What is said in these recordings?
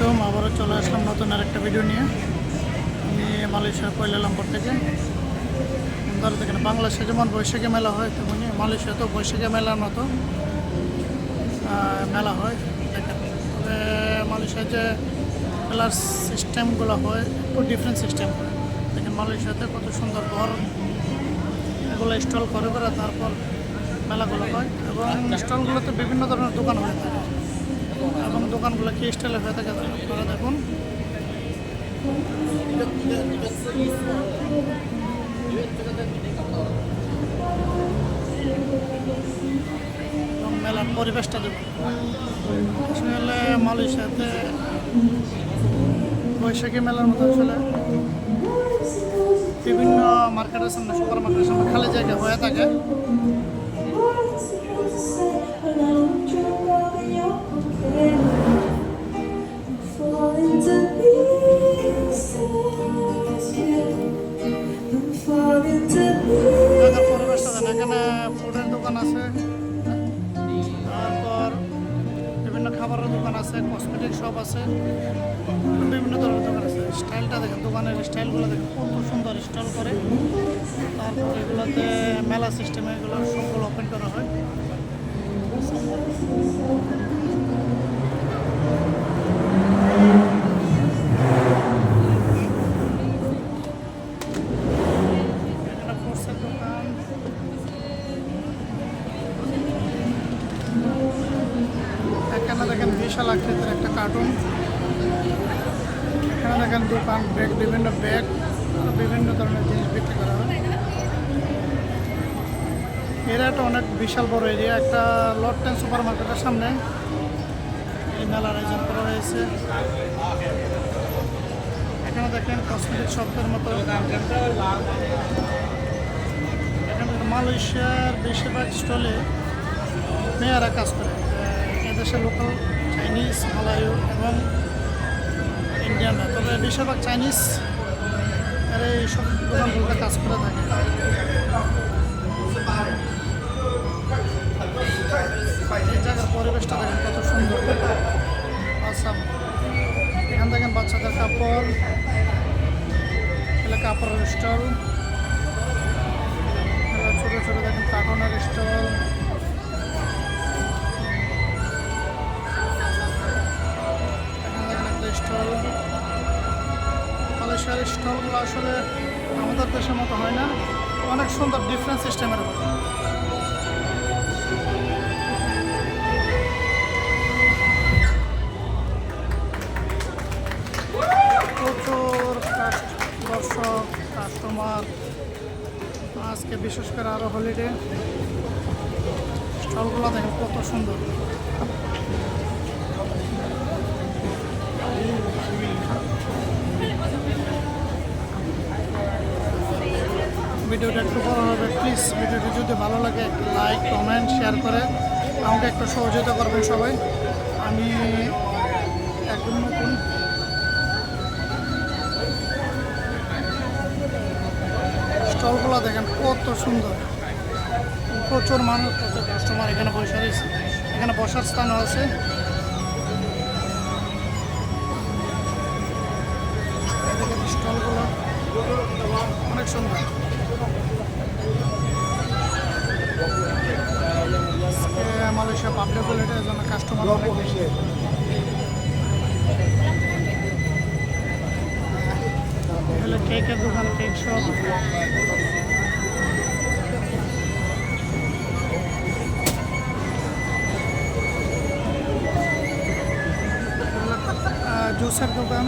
আলাইকুম আবারও চলে আসলাম নতুন আরেকটা ভিডিও নিয়ে। আমি মালয়েশিয়ার কৈলালামপুর থেকে। ধরো দেখেন বাংলাদেশে যেমন বৈশাখী মেলা হয়, তেমনি মালয়েশিয়াতেও বৈশাখী মেলার মতো মেলা হয়। তবে মালয়েশিয়ার যে মেলার সিস্টেমগুলো হয়, একটু ডিফারেন্ট সিস্টেম হয়। দেখেন, মালয়েশিয়াতে কত সুন্দর ঘর, এগুলো স্টল করে করে তারপর মেলাগুলো হয়। এবং স্টলগুলোতে বিভিন্ন ধরনের দোকান হয়ে থাকে। এবং দোকানগুলো কি স্টাইলে হয়ে থাকে আপনারা দেখুন। মেলার পরিবেশটা দেখুন। আসলে মালয়েশিয়াতে বৈশাখী মেলার মতো আসলে বিভিন্ন মার্কেটের সামনে, সুপার মার্কেটের সামনে খালি জায়গা হয়ে থাকে। খাবারের দোকান আছে কসমেটিক শপ আছে বিভিন্ন ধরনের দোকান স্টাইলটা দেখেন দোকানের স্টাইলগুলো দেখেন কত সুন্দর স্টল করে তারপর এগুলোতে মেলা সিস্টেমে এগুলো সবগুলো ওপেন করা হয় এখানে ফোর্সের দোকান এখানে দেখেন বিশাল আকৃতির একটা কার্টুন এখানে দোকান ব্যাগ বিভিন্ন ব্যাগ বিভিন্ন ধরনের জিনিস বিক্রি করা হয়। এরিয়াটা অনেক বিশাল বড় এরিয়া একটা লটটেন সুপার মার্কেটের সামনে। এই মেলার আয়োজন করা হয়েছে। এখানে দেখেন কসমেটিক শপের মতো। এখানে মালয়েশিয়ার বেশিরভাগ স্টলে মেয়েরা কাজ করে। এদেশে লোকাল চাইনিজ মালায়ু এবং ইন্ডিয়ানরা তবে বেশিরভাগ চাইনিজ এরা এইসব দোকানগুলোতে কাজ করে থাকে। কাপড়ের স্টল। ছোট ছোটো দেখেন কাটনের স্টল। স্টল। মালয়েশিয়ার স্টলগুলো আসলে আমাদের দেশের মতো হয় না। অনেক সুন্দর ডিফারেন্ট সিস্টেমের বিশেষ করে আরও হলিডে স্টলগুলো দেখেন কত সুন্দর। ভিডিওটা একটু বড় হবে প্লিজ ভিডিওটি যদি ভালো লাগে লাইক কমেন্ট শেয়ার করে আমাকে একটু সহযোগিতা করবেন সবাই। আমি স্টলগুলো দেখেন, কত সুন্দর। প্রচুর মানুষ, প্রচুর কাস্টমার এখানে বসে রয়েছে। এখানে বসার স্থানও আছে। অনেক সুন্দর। মালয়েশিয়া পাবলিক হলিডের জন্য কাস্টমার অনেক বেশি। হলো কেকের দোকান কেক শপ জুসের দোকান।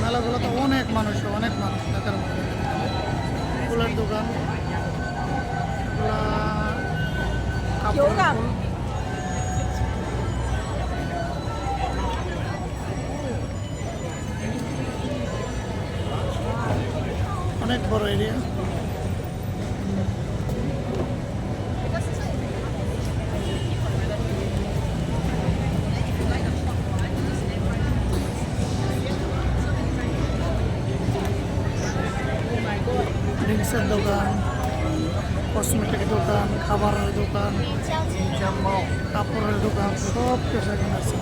মেলাগুলোতে অনেক মানুষ অনেক মানুষ দেখার মতো। ফুলের দোকান এগুলা কাপড়ের ফুল। অনেক বড় এরিয়া ড্রিঙ্কসের দোকান কসমেটিক দোকান খাবারের দোকান কাপড়ের দোকান সব কিছু এখানে আছে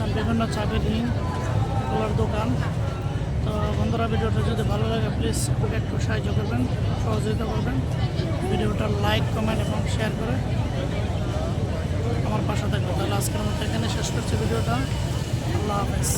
আছেন বিভিন্ন চাবির রিং এগুলোর দোকান। তো বন্ধুরা, ভিডিওটা যদি ভালো লাগে প্লিজ একটু সাহায্য করবেন, সহযোগিতা করবেন। ভিডিওটা লাইক কমেন্ট এবং শেয়ার করে আমার পাশে থাকবে তাহলে আজকের মধ্যে এখানে শেষ করছি ভিডিওটা। আল্লাহ হাফেজ।